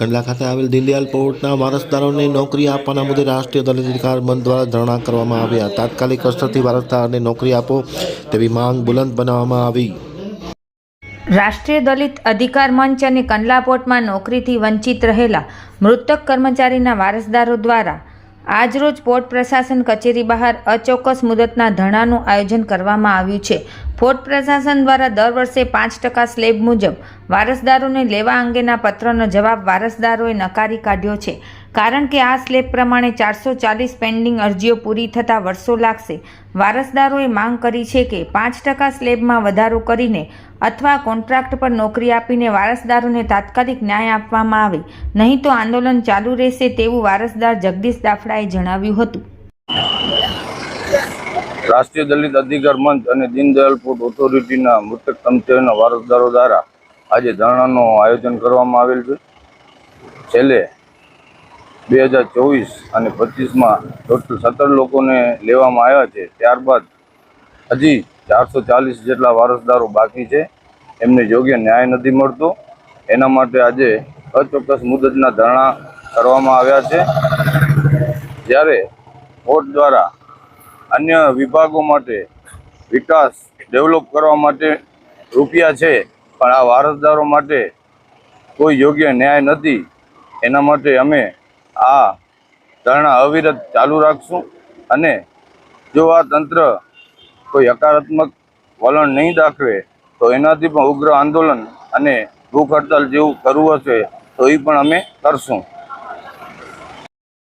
કંડલા ખાતે આવેલ દીનદયાલ પોર્ટના વારસદારોને નોકરી આપવાના મુદ્દે રાષ્ટ્રીય દલિત અધિકાર મંચ દ્વારા ધરણા કરવામાં આવ્યા. તાત્કાલિક અસરથી વારસદારને નોકરી આપો તેવી માંગ બુલંદ બનાવવામાં આવી. રાષ્ટ્રીય દલિત અધિકાર મંચ અને કંડલા પોર્ટમાં નોકરીથી વંચિત રહેલા મૃતક કર્મચારીના વારસદારો દ્વારા આજરોજ પોર્ટ પ્રશાસન કચેરી બહાર અચોક્કસ મુદતના ધરણાનું આયોજન કરવામાં આવ્યું છે. પોર્ટ પ્રશાસન દ્વારા દર વર્ષે પાંચ ટકા સ્લેબ મુજબ વારસદારોને લેવા અંગેના પત્રનો જવાબ વારસદારોએ નકારી કાઢ્યો છે. કારણ કે આ સ્લેબ પ્રમાણે ચારસો ચાલીસ પેન્ડિંગ અરજીઓ પૂરી થતાં વર્ષો લાગશે. વારસદારોએ માંગ કરી છે કે પાંચ ટકા સ્લેબમાં વધારો કરીને અથવા કોન્ટ્રાક્ટ પર નોકરી આપીને વારસદારોને તાત્કાલિક ન્યાય આપવામાં આવે. નહીં તો આંદોલન ચાલુ રહેશે તેવું વારસદાર જગદીશ દાફડાએ જણાવ્યું હતું. રાષ્ટ્રીય દલિત અધિકાર મંચ અને દીનદયાલ પોર્ટ ઓથોરિટીના મૃતક કર્મચારીના વારસદારો દ્વારા આજે ધરણાનું આયોજન કરવામાં આવેલ છે. છેલ્લે બે હજાર ચોવીસ અને પચીસમાં ટોટલ સત્તર લોકોને લેવામાં આવ્યા છે. ત્યારબાદ હજી ચારસો ચાલીસ જેટલા વારસદારો બાકી છે. એમને યોગ્ય ન્યાય નથી મળતો. એના માટે આજે અચોક્કસ મુદતના ધરણા કરવામાં આવ્યા છે. જ્યારે કોર્ટ દ્વારા અન્ય વિભાગો માટે વિકાસ ડેવલપ કરવા માટે રૂપિયા છે પણ આ વારસદારો માટે કોઈ યોગ્ય ન્યાય નથી. એના માટે અમે આ ધરણા અવિરત ચાલુ રાખશું અને જો આ તંત્ર કોઈ હકારાત્મક વલણ નહીં દાખવે, તો એનાથી પણ ઉગ્ર આંદોલન અને ભૂખ હડતાલ જેવું કરવું હશે, તો એ પણ અમે કરશું.